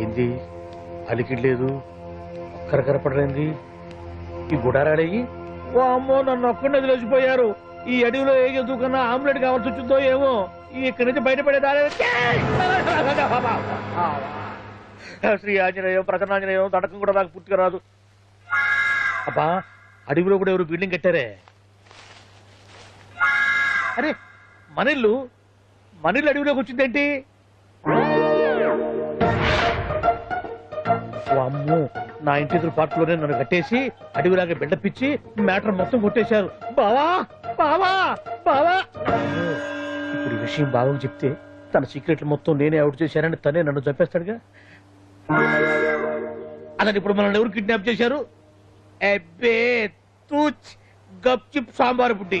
ఏంది? అలికిడ్ లేదు ఒక్కరు కనపడలేంది ఈ గుడారాడయ్యి ఓ అమ్మో నన్ను ఒక్కడిని వదిలేసిపోయారు. ఈ అడవిలో ఏ జంతువుకన్నా ఆమ్లెట్ కావాల్సి వచ్చిందో ఏమో. ఈ ఇక్కడి నుంచి బయటపడేదారే శ్రీ ఆంజనేయం ప్రసన్నాంజనేయం తడకం కూడా నాకు పూర్తిగా రాదు. అబ్బా అడవిలో కూడా ఎవరు బిల్డింగ్ కట్టారే? అరే మనిల్లు మనిల్లు అడవిలోకి వచ్చిందేంటి? ఓ నా ఇంటి ఎదురు పార్కులోనే నన్ను కట్టేసి అడవిలాగా బిడ్డపిచ్చి మ్యాటర్ మొత్తం కొట్టేశారు. బావా బావా బావా. ఇప్పుడు ఈ విషయం బావకు చెప్తే తన సీక్రెట్లు మొత్తం నేనే అవుట్ చేశానని తనే నన్ను చంపేస్తాడుగా? అతను ఇప్పుడు మనల్ని ఎవరు కిడ్నాప్ చేశారు? ఎబ్బే తూచ్ గప్ చిప్ సాంబార్ బుడ్డి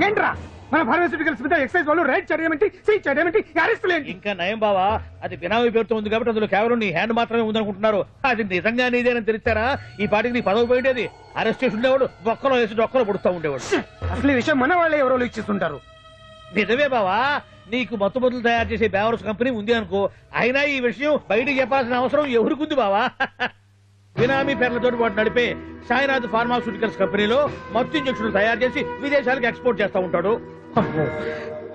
ఏంట్రా? మన ఫార్మాస్యూటికల్స్ మీద ఎక్సైజ్ వాళ్ళు రైడ్ చేయడం ఏంటి సీజ్ చేయడం ఏంటి అరెస్టులు ఏంటి ఇంకా నయం బావా అది బినామీ పేరుతో ఉంది కాబట్టి అందులో కేవలం నీ హ్యాండ్ మాత్రమే ఉందనుకుంటున్నారు. అది నిజంగా నీదేనని తెలిసారా ఈ పాటికి నీ పదవి పోయిండేది అరెస్ట్ చేసి ఉండేవాడు బొక్కలో వేసి డొక్కలో పుడుతూ ఉండేవాడు. అసలు ఈ విషయం మన వాళ్ళే ఎవరో ఇచ్చిస్తుంటారు నిజమే బావా నీకు మత్తు మందులు తయారు చేసే బేవరస్ కంపెనీ ఉంది అనుకో అయినా ఈ విషయం బయటికి చెప్పాల్సిన అవసరం ఎవరికుంది బావా? బినామీ పేర్లతో వాడు నడిపే సాయినాథ్ ఫార్మాస్యూటికల్స్ కంపెనీలో మత్తు ఇంజక్షన్లు తయారు చేసి విదేశాలకు ఎక్స్పోర్ట్ చేస్తా ఉంటాడు.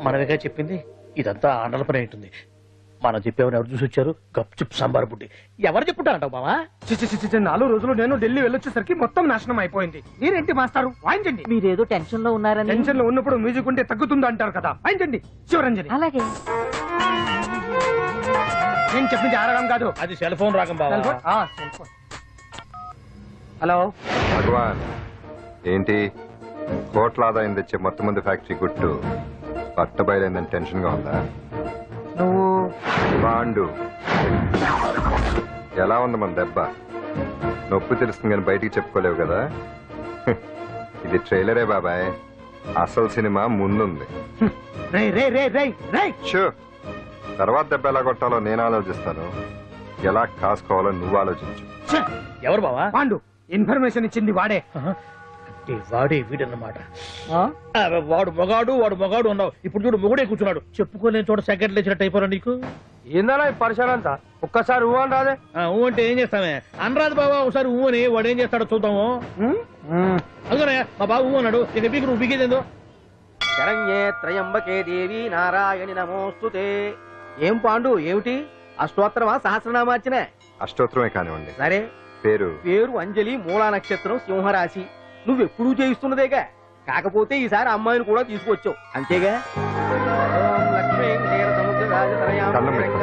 మనమేగా చెప్పింది ఇదంతా ఆండల పని ఉంటుంది మనం చెప్పామని ఎవరు చూసి వచ్చారు? గప్ చిప్ సాంబార్ బుడ్డి. ఎవరు చెప్పుంటారంటావు బావా? చిచి చిచి చి, నాలుగు రోజులు నేను ఢిల్లీ వెళ్ళొచ్చేసరికి మొత్తం నాశనం అయిపోయింది. మీరేంటి మాస్టారు? వాయించండి మీరేదో టెన్షన్లో ఉన్నారని. టెన్షన్లో ఉన్నప్పుడు మ్యూజిక్ ఉంటే తగ్గుతుంది అంటారు కదా? వాయించండి శివరంజని. అలాగే. నేను చెప్పింది ఆరడం కాదు. అది సెల్ ఫోన్ రాగం బావా. Cell phone? హలో. భగవాన్ ఏంటి? కోట్ల ఆదాయం తెచ్చే మొత్తం మంది ఫ్యాక్టరీ గుట్టు పట్ట బయలైందని టెన్షన్గా ఉందా? నువ్వు బాండు ఎలా ఉంది మన దెబ్బ? నొప్పి తెలుస్తుంది కానీ బయటికి చెప్పుకోలేవు కదా? ఇది ట్రైలరే బాబాయ్. అసలు సినిమా ముందుంది. రే రే రే రే రే షూ తర్వాత దెబ్బ ఎలా కొట్టాలో నేను ఆలోచిస్తాను. ఎలా కాసుకోవాలో నువ్వు ఆలోచించు. ఎవరు బావా? పాండు ఇన్ఫర్మేషన్ ఇచ్చింది వాడే. అంటే వాడే వీడన్నమాట. ఆ, వాడు మొగాడు వాడు మొగాడు అన్నావు. ఇప్పుడు చూడు మొగుడే కూర్చున్నాడు. చెప్పుకోలేని చోట సెకండ్ లేచినట్టు అయిపోరా నీకు? ఏందన్నా ఈ పరిశాన్ అంతా? ఒక్కసారి ఊ అని రాదే? ఆ, ఊ అంటే ఏం చేస్తామే? అనరాదు బాబా ఒకసారి ఊ అని వాడు ఏం చేస్తాడో చూద్దాము. అందుకనే మా బాబు ఊ అన్నాడు. ఇక బీకు నువ్వు బిగేదేందో శరణ్యే త్రయంబకే దేవి నారాయణి నమోస్తుతే. ఏం పాండు ఏమిటి? అష్టోత్తరమా సహస్రనామార్చనే అష్టోత్తరమే కానివ్వండి. సరే పేరు? పేరు అంజలి మూలా నక్షత్రం సింహరాశి. నువ్వెప్పుడూ చేయిస్తున్నదేగా కాకపోతే ఈసారి అమ్మాయిని కూడా తీసుకొచ్చావు. అంతేగా? కళ్ళం పెట్టుకో.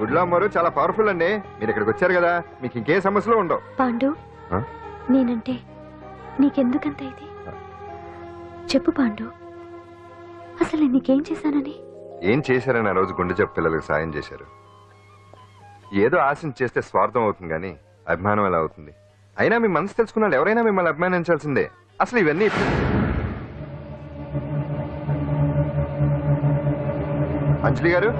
గుడ్లో చాలా పవర్ఫుల్ అండి. మీరు ఇక్కడికి వచ్చారు కదా మీకు ఇంకే సమస్యలు ఉండవు. పాండు ఆ? నేనంటే నీకెందుకంత ఇది? చెప్పు పాండు. అసలు నీకేం చేశానని? ఏం చేశారని ఆ రోజు గుండె జబ్బు పిల్లలకు సాయం చేశారు. ఏదో ఆశించి చేస్తే స్వార్థం అవుతుంది కానీ అభిమానం ఎలా అవుతుంది? అయినా మీ మనసు తెలుసుకున్న వాళ్ళు ఎవరైనా మిమ్మల్ని అభిమానించాల్సిందే. అసలు ఇవన్నీ అంజలి గారు?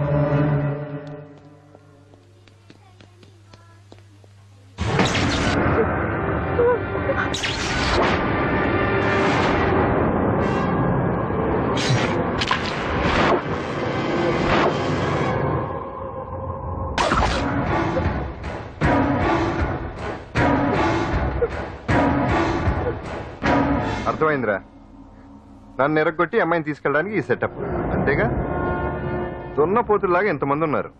అర్థమైందిరా. నన్ను ఎరగొట్టి అమ్మాయిని తీసుకెళ్ళడానికి ఈ సెటప్. అంతేగా? దున్నపోతుల్లాగా ఎంతమంది ఉన్నారు.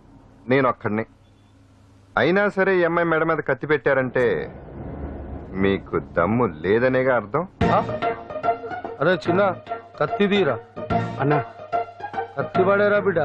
నేను ఒక్కడిని అయినా సరే ఈ అమ్మాయి మెడ మీద కత్తి పెట్టారంటే మీకు దమ్ము లేదనేగా అర్థం? అరే చిన్న కత్తి తీరా. అన్నా కత్తి పడేరా బిడ్డ?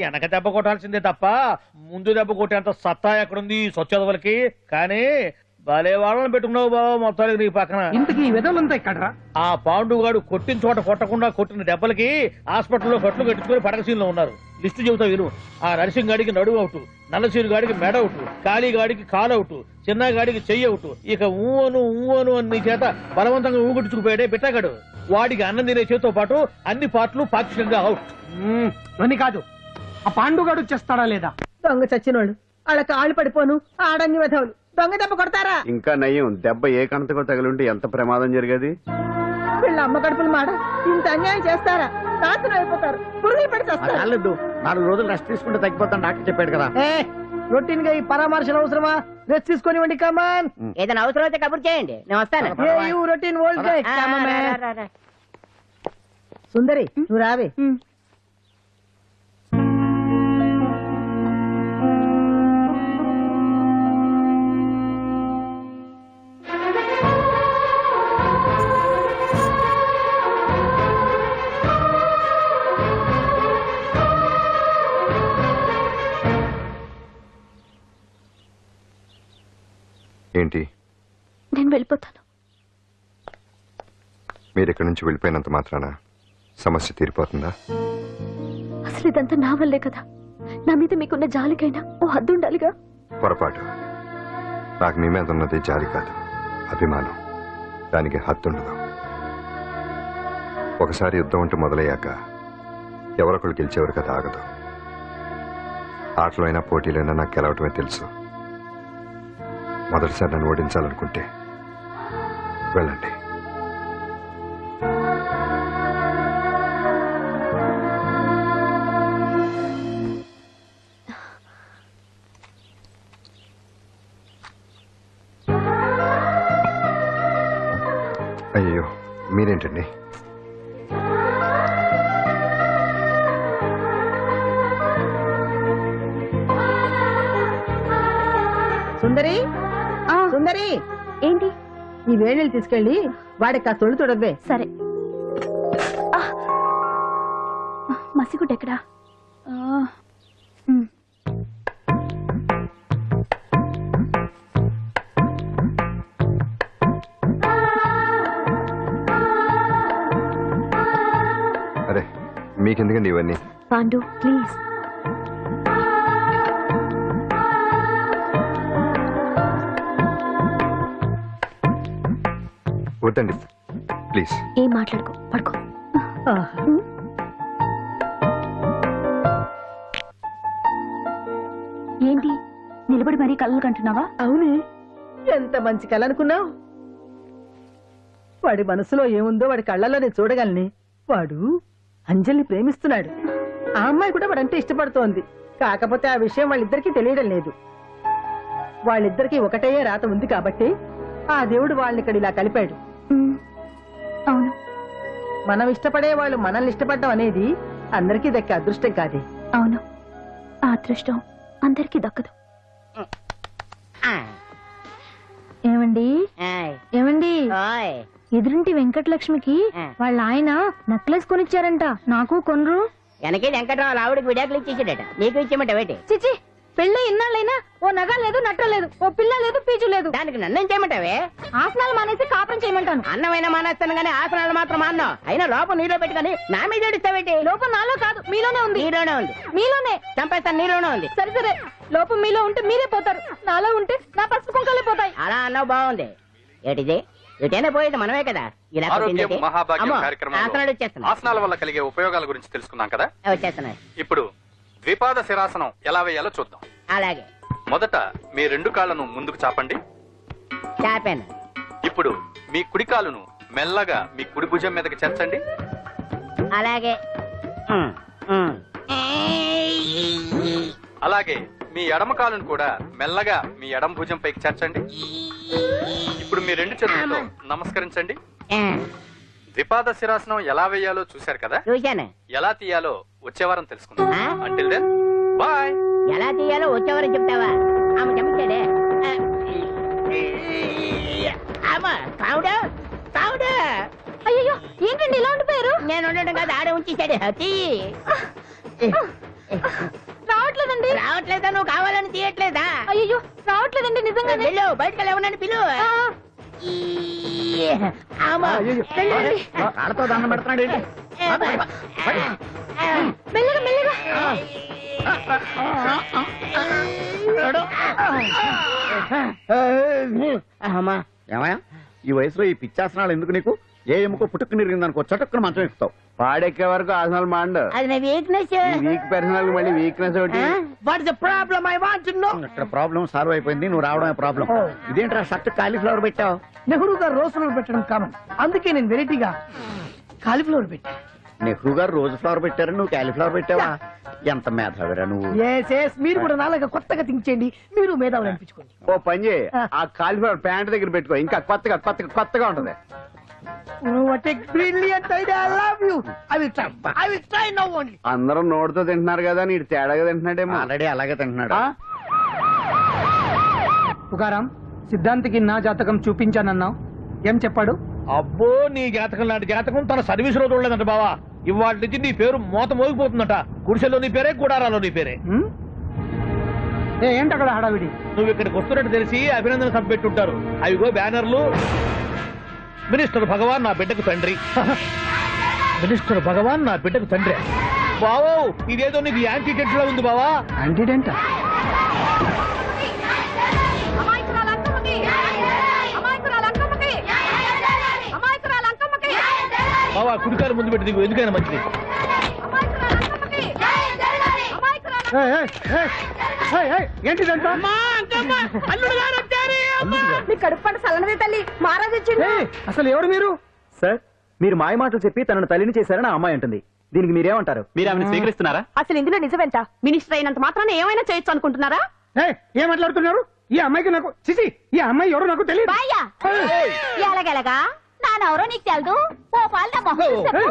వెనక దెబ్బ కొట్టాల్సిందే తప్ప ముందు దెబ్బ కొట్టేంత సత్తా ఎక్కడుంది స్వచ్ఛదవులకి? కానీ భలే వాళ్ళని పెట్టుకున్నావు బాబా మొత్తానికి నీ పక్కన. ఇంతకీ విధంతా ఇక్కడ ఆ పాండుగాడు కొట్టిన చోట కొట్టకుండా కొట్టిన దెబ్బలకి హాస్పిటల్లో కట్లు కట్టించుకుని పడకసీన్లో ఉన్నారు. లిస్టు చెబుతా విను. ఆ నరసింగ్ గాడికి నడువు అవుట్ నల్లసీరు గాడికి మెడ అవుట్ కాళీ గాడికి కాలు అవుట్ చిన్న గాడికి చెయ్యి అవుట్. ఇక ఊవను ఊవను అని చేత బలవంతంగా ఊగుడుచుకుపోయాడే బిట్టగాడు వాడికి అన్నం తినే చేతితో పాటు అన్ని పాటలు పాక్షికంగా అవుట్. అని కాదు. ఆ పాండుగాడు చేస్తాడా లేదా? దొంగ చచ్చినోళ్ళు. వాళ్ళ కాళ్ళు పడిపోను ఆడంగి వెధవులు. దొంగ దెబ్బ కొడతారా? ఇంకా నయం. దెబ్బ ఏ కణతకు తగిలింటే ఎంత ప్రమాదం జరిగేది? వీళ్ళ అమ్మ కడుపుల మాట ఇంత అన్యాయం చేస్తారా? నాశనం అయిపోతారు. పురుగులు పడి చేస్తారు. నాలుగు రోజులు రెస్ట్ తీసుకుంటే తగ్గిపోతాను డాక్టర్ చెప్పాడు కదా. రొటీన్గా ఈ పరామర్శలు అవసరమా? రెస్ట్ తీసుకొని కమాన్ ఏదైనా అవసరం అయితే కబుర్ చేయండి. నేను వస్తాను. Routine old. సుందరి నువ్వు రావే. ఏంటి? నేను వెళ్ళిపోతాను. మీరు ఇక్కడి నుంచి వెళ్ళిపోయినంత మాత్రాన సమస్య తీరిపోతుందా? అసలు ఇదంతా నా వల్లే కదా. నా మీద మీకున్న జాలికైనా ఓ హద్దు ఉండాలిగా పొరపాటు. నాకు మీ మీద ఉన్నది జాలి కాదు అభిమానం. దానికి హద్దుండదు. ఒకసారి యుద్ధం అంటూ మొదలయ్యాక ఎవరొకరు గెలిచేవారు కదా ఆగదు. ఆటలో అయినా పోటీలైనా నాకు గెలవటమే తెలుసు. మొదటిసారి నన్ను ఓడించాలనుకుంటే వెళ్ళండి. అయ్యో మీరేంటండి? ఏంటి? ఈ వేణీలు తీసుకెళ్ళి వాడికి ఆ తొలి చూడద్దే సరే. ఆ, మసిగుడ్డ ఎక్కడా. అరే మీకెందుకండి ఇవన్నీ? పాండు ప్లీజ్. వద్దండి. ప్లీజ్. ఏం మాట్లాడుకో పడుకో. ఏంటి? నిలబడి మరీ కళ్ళు కంటున్నావా? అవునే. ఎంత మంచి కళ అనుకున్నావు? వాడి మనసులో ఏముందో వాడి కళ్ళలో నేను చూడగలని. వాడు అంజలిని ప్రేమిస్తున్నాడు. ఆ అమ్మాయి కూడా వాడంటే ఇష్టపడుతోంది. కాకపోతే ఆ విషయం వాళ్ళిద్దరికీ తెలియడం లేదు. వాళ్ళిద్దరికీ ఒకటే రాత ఉంది కాబట్టి ఆ దేవుడు వాళ్ళని ఇక్కడ ఇలా కలిపాడు. అవును. మనం ఇష్టపడే వాళ్ళు మనల్ని ఇష్టపడడం అనేది అందరికీ దక్కే అదృష్టం కాదే. అవును. ఆ అదృష్టం అందరికీ దక్కదు. ఏమండి? ఏమండి. ఎదురింటి వెంకటలక్ష్మికి. వాళ్ళ ఆయన నెక్లెస్ కొనిచ్చారంట. నాకు కొనరు. వెనకే వెంకటరావు ఆవిడకి విడాకులు ఇచ్చేసాడట. నీకు ఇచ్చేమంట చిచి పెళ్ళి ఇన్నాళ్ళైనా ఓ నగ లేదు నట్ట లేదు ఓ పిల్ల లేదు పీచు లేదు. దానికి నన్ను ఏం చేయమంటావే? ఆసనాలు మానేసి కాపురం చేయమంటాను. అన్నమైన మానేస్తాను గానీ ఆసనాలు మాత్రం మాన్నా. అయినా లోపం నీలో పెట్టుకొని నా మీద ఏడుస్తావేటి? లోపం నాలో కాదు మీలోనే ఉంది. నీలోనే ఉంది. మీలోనే. చంపేస్తాను నీలోనే ఉంది. సరే సరే. లోపం మీలో ఉంటే మీరే పోతారు. నాలో ఉంటే నా పసుపు కుంకాలే పోతాయి. అలా అన్నావు బాగుంది. ఏటిది? ఎటైనా పోయేది మనమే కదా. ఇలా ఆరోగ్యం? మహాభాగ్యం అమ్మో, కార్యక్రమంలో ఆసనాలు ఆసనాల వల్ల కలిగే ఉపయోగాల గురించి తెలుసుకున్నాం కదా? వచ్చేస్తున్నాయి. ఇప్పుడు ద్విపాద శిరాసనం ఎలా వేయాలో చూద్దాం. అలాగే. మొదట మీ రెండు కాళ్ళను ముందుకు చాపండి. చాపాను. ఇప్పుడు మీ కుడి కాలును మెల్లగా మీ కుడి భుజం మీదకి చేర్చండి అలాగే. ఉమ్, ఉమ్. అలాగే మీ ఎడమ కాలును కూడా మెల్లగా మీ ఎడమ భుజం పైకి చేర్చండి ఇప్పుడు మీ రెండు చేతులతో నమస్కరించండి. ఆ, ద్విపాద శిరాసనం ఎలా వేయాలో చూశారు కదా? చూశాను. ఎలా తీయాలో వచ్చే వారం తెలుసుకుందాం ఆ? అంటిల్ దెన్ బాయ్ ఎలా తీయాలో వచ్చేవారు చెప్తావా ఆమె చెప్తాడే అమ్మా కావుడు కావుడు అయ్యో ఏంటండి ఇలా ఉండిపోయారు నేను ఉండడం కాదు ఆడే ఉంచేసాడు తీయి రావట్లేదండి రావట్లేదా నువ్వు కావాలని తీయట్లేదా అయ్యో రావట్లేదండి నిజంగానే వెళ్ళు బయటకు ఎవరన్నా పిలు ఆ, అమ్మా వెళ్ళండి. కాళ్ళతో దండం పెడుతున్నాడు ఏంటి మెల్లగా మెల్లగా అమ్మా. ఏమయ్యా? ఈ వయసులో ఈ పిచ్చాసనాలు ఎందుకు నీకు? ఏ ఎముకో పుట్టుకు నిరిగిందనుకో చటుక్కున మంచం ఎక్కుతావు. పాడెక్కే వరకు ఆసనాలు మాండ. అది నా వీక్నెస్ వీక్ పర్సనల్ మళ్ళీ వీక్నెస్ ఒకటి. What the problem I want to know ఇక్కడ ప్రాబ్లం సాల్వ్ అయిపోయింది నువ్వు రావడమే ప్రాబ్లం ఇదేంట్రా షర్ట్ కాలీఫ్లవర్ పెట్టావు? నెహ్రూ గారు రోజ్ ఫ్లవర్ పెట్టడం కామన్ అందుకే నేను వెరైటీగా కాలీఫ్లవర్ పెట్టా. నెహ్రూ గారు రోజు ఫ్లవర్ పెట్టారు నువ్వు కాలీఫ్లవర్ పెట్టావా? ఎంత మేధావిరా నువ్వు. ఎస్ ఎస్ మీరు కూడా నాలాగా కొత్తగా థింక్ చేయండి మీరు మేధావులు అనిపించుకోండి. ఓ పని చేయి ఆ. కాలీఫ్లవర్ ప్యాంట్ దగ్గర పెట్టుకో ఇంకా కొత్తగా కొత్తగా కొత్తగా ఉంటది. What a brilliant idea I love you I will try I will try now only అందరూ నోటితో తింటున్నారు కదా నీడు తేడాగా తింటున్నాడేమో. ఆల్రెడీ అలాగే తింటున్నాడు. పుకారాం సిద్ధాంతికి నా జాతకం చూపించానన్నావు. ఏం చెప్పాడు? అబ్బో నీ జాతకం లాంటి జాతకం తన సర్వీస్లో చూడలేదంట బావా. ఇవాళ నుంచి నీ పేరు మోత మోగిపోతుందట. గుడిసెలో నీ పేరే గుడారాలో నీ పేరే. ఏంటి అక్కడ హడావిడి? నువ్వు ఇక్కడికి వస్తున్నట్టు తెలిసి అభినందన సభ పెట్టుంటారు. అవిగో బ్యానర్లు. మినిస్టర్ భగవాన్ నా బిడ్డకు తండ్రి. మినిస్టర్ భగవాన్ నా బిడ్డకు తండ్రి. బావో ఇదేదో నీకు యాంటీ లో ఉంది బావా. యాంటీడెంట్ బావా కుడికారు ముందు పెట్టి దిగు. ఎందుకైనా మంచిది? ఏంటిదంతా నీ కడుపు పంట సల్లనది తల్లి. మహారాజు అసలు ఎవరు మీరు? సార్ మీరు మాయ మాటలు చెప్పి తనను తల్లిని చేశారని ఆ అమ్మాయి అంటుంది. దీనికి మీరేమంటారు? మీరు ఆమెను స్వీకరిస్తున్నారా? అసలు ఇందులో నిజమేంట? మినిస్టర్ అయినంత మాత్రాన ఏమైనా చేయొచ్చు అనుకుంటున్నారా? ఏయ్, ఏం మాట్లాడుతున్నారు? ఈ అమ్మాయికి నాకు చిసి ఈ అమ్మాయి ఎవరు నాకు తెలియదు ఎలాగెలగా? నానెవరో నీకు తెలదు? ఓ పాలు మొహం చూసి చెప్పు.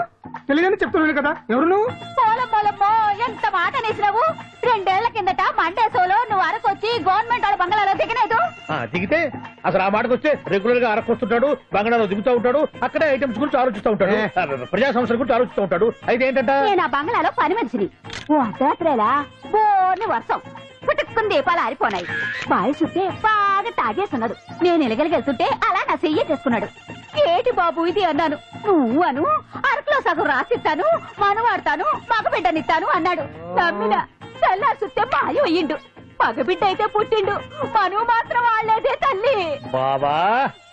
తెలియదని చెప్తున్నాను కదా. ఎవరు నువ్వు? పోలమ్మోలమ్మో ఎంత మాట అనేసినావు? రెండేళ్ళ కిందట మండే సోలో నువ్వు అరకొచ్చి గవర్నమెంట్ వాళ్ళ బంగాళాలో దిగలేదు దిగితే అసలు ఆ మాటకు వస్తే రెగ్యులర్గా అరకొస్తుంటాడు బంగాళాలో దిగుతూ ఉంటాడు అక్కడే ఐటమ్స్ గురించి ఆలోచిస్తూ ఉంటాడు ఆ, ప్రజా సంస్థల గురించి ఆలోచిస్తూ ఉంటాడు. అయితే ఏంటంట? నేను ఆ బంగ్లాలో పని మనిషిని. ఓ అర్ధరాత్రేలా బోర్ని వర్షం. పుట్టుకుని దీపాలు ఆరిపోనాయి. బాయ్ చుట్టే బాగా తాగేస్తున్నాడు నేను ఎలగలిగెళ్తుంటే అలా నా చెయ్యి చేసుకున్నాడు. ఏటి బాబు ఇది అన్నాను. నువ్వు అను అరకులో సగం రాసిస్తాను మనవాడతాను మగబిడ్డనిస్తాను అన్నాడు. నమ్మిన తెల్లారి చూస్తే మాయ అయ్యిండు మగబిడ్డ అయితే పుట్టిండు. మనువు మాత్రం వాళ్ళేదే తల్లి. బాబా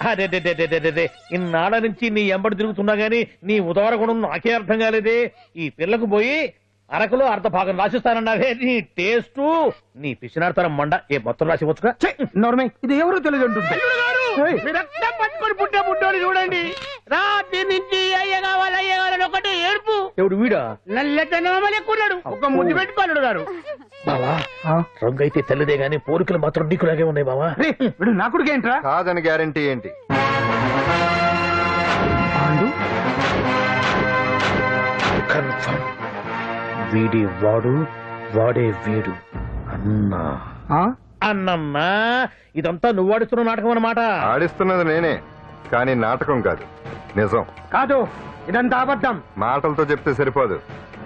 అదే. ఇన్నాళ్ళ నుంచి నీ ఎంబడి తిరుగుతున్నా గానీ నీ ఉదార గుణం నాకే అర్థం కాలేదే. ఈ పిల్లకు పోయి అరకులో అర్ధ భాగం రాసిస్తానన్నావే. నీ టేస్ట్ నీ పిచ్చినాడతనం మండ. ఏ మొత్తం రాసి వచ్చుగా? నోర్మే ఇది ఎవరు తెలియదు అంటుంది రక్తం పట్టుకొని పుట్టే పుట్టోని చూడండి. రాత్రి నుంచి అయ్య కావాలి అయ్య కావాలని ఒకటి ఏడుపు. ఎవడు వీడా? నల్లెట్టనోమలు ఎక్కున్నాడు. ఒక ముద్దు పెట్టుకోలేడు గారు. బావా రంగు అయితే తెల్లదే గానీ పోలికలు మాత్రం నీకులాగే ఉన్నాయి బావా. వీడు నా కొడుకు ఏంట్రా? కాదని గ్యారంటీ ఏంటి? కన్ఫర్మ్. వీడి వాడు వాడే వీడు అన్నా. ఆ? అన్నమ్మా ఇదంతా నువ్వు ఆడుతున్న నాటకం అన్నమాట. ఆడిస్తున్నది నేనే కానీ నాటకం కాదు. నిజం. కాదు ఇదంతా అబద్ధం. మాటలతో చెప్తే సరిపోదు.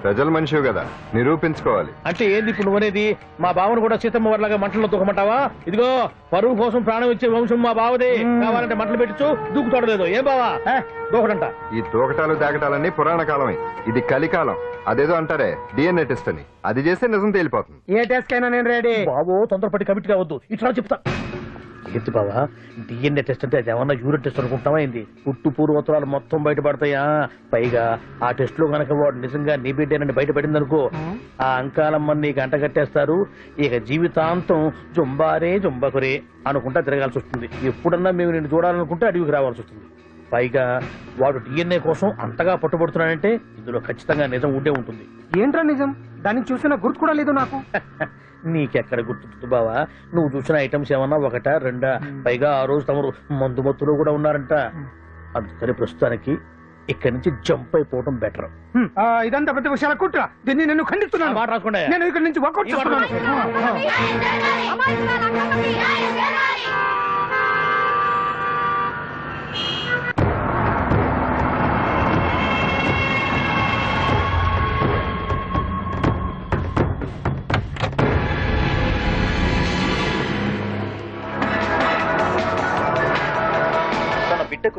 ప్రజల మనిషివి కదా నిరూపించుకోవాలి. అంటే ఏంది ఇప్పుడు నువ్వనేది? మా బావను కూడా సీతమ్మ వర్లాగా మంటల్లో దూకమంటావా ఇదిగో పరువు కోసం ప్రాణం ఇచ్చే వంశం మా బావదే. కావాలంటే మంటలు పెట్టచ్చు దూకుతాడలేదు ఏం బావా? దూకడంట. ఈ తూకటాలు దాకటాలన్నీ పురాణ కాలమే. ఇది కలికాలం. అదేదో అంటారే డిఎన్ఏ టెస్ట్ అని. అది చేస్తే నిజం తేలిపోతుంది. ఏ టెస్ట్ కైనా నేను రెడీ బావో తొందరపడి కమిట్ కావద్దు. ఇట్లా చెప్తా. ఏంటి బావా డిఎన్ఏ టెస్ట్ అంటే అది ఏమన్నా యూరిన్ టెస్ట్ అనుకుంటావా ఏంది? పుట్టు పూర్వోత్తరాలు మొత్తం బయటపడతాయా? పైగా ఆ టెస్ట్లో గనక వాడు నిజంగా నీ బిడ్డేనని బయటపడింది అనుకో ఆ. అంకాలమ్మని అంట కట్టేస్తారు. ఇక జీవితాంతం జుంబారే జుంబకురే అనుకుంటా తిరగాల్సి వస్తుంది. ఎప్పుడన్నా మేము నిన్ను చూడాలనుకుంటే అడవికి రావాల్సి వస్తుంది. పైగా వాడు డిఎన్ఏ కోసం అంతగా పట్టుబడుతున్నాడంటే ఇందులో ఖచ్చితంగా నిజం ఉండే ఉంటుంది. ఏంట్రా నిజం? దాన్ని చూసిన గుర్తు కూడా లేదు నాకు. నీకెక్కడ గుర్తుంది బావా నువ్వు చూసిన ఐటమ్స్ ఏమన్నా ఒకటా రెండా పైగా ఆ రోజు తమరు మందు మత్తులో కూడా ఉన్నారంట అందుకని ప్రస్తుతానికి ఇక్కడి నుంచి జంప్ అయిపోవడం బెటర్ ఇదంతా పెద్ద విషయాల కుట్ర దీన్ని నేను ఖండిస్తున్నాను మాట రాసుకోండి నేను ఇక్కడ నుంచి వర్కౌట్ చేస్తున్నాను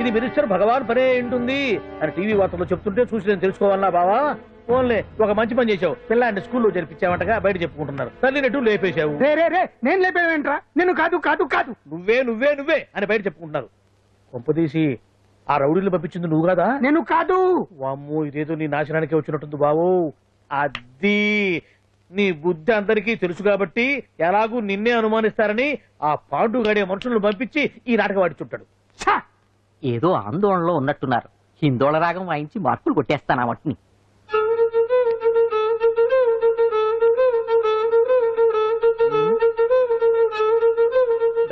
ఇది మినిస్టర్ భగవాన్ పనే ఉంటుంది అని టీవీ వార్తల్లో చెప్తుంటే చూసి నేను తెలుసుకోవాలన్నా బావా? ఓన్లే ఒక మంచి పని చేశావు. పిల్లాన్ని స్కూల్లో జరిపించావంటగా బయట చెప్పుకుంటున్నారు. తల్లినట్టు లేపేశావు. రే రే రే నేను లేపేవేంట్రా? నేను కాదు కాదు కాదు. నువ్వే నువ్వే నువ్వే అని బయట చెప్పుకుంటున్నారు. కొంపదీసి ఆ రౌడీలు పంపించింది నువ్వు కదా? నేను కాదు. వామ్మో ఇదేదో నీ నాశనానికి వచ్చినట్టుంది బావు. అది నీ బుద్ధి అందరికీ తెలుసు కాబట్టి ఎలాగూ నిన్నే అనుమానిస్తారని ఆ పాండు గడే మనుషులను పంపించి ఈ నాటకం ఆడిచుంటాడు! ఏదో ఆందోళనలో ఉన్నట్టున్నారు. హిందోళ రాగం వాయించి మార్పులు కొట్టేస్తాను ఆ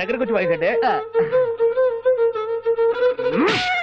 దగ్గరకు వచ్చి వాయించండి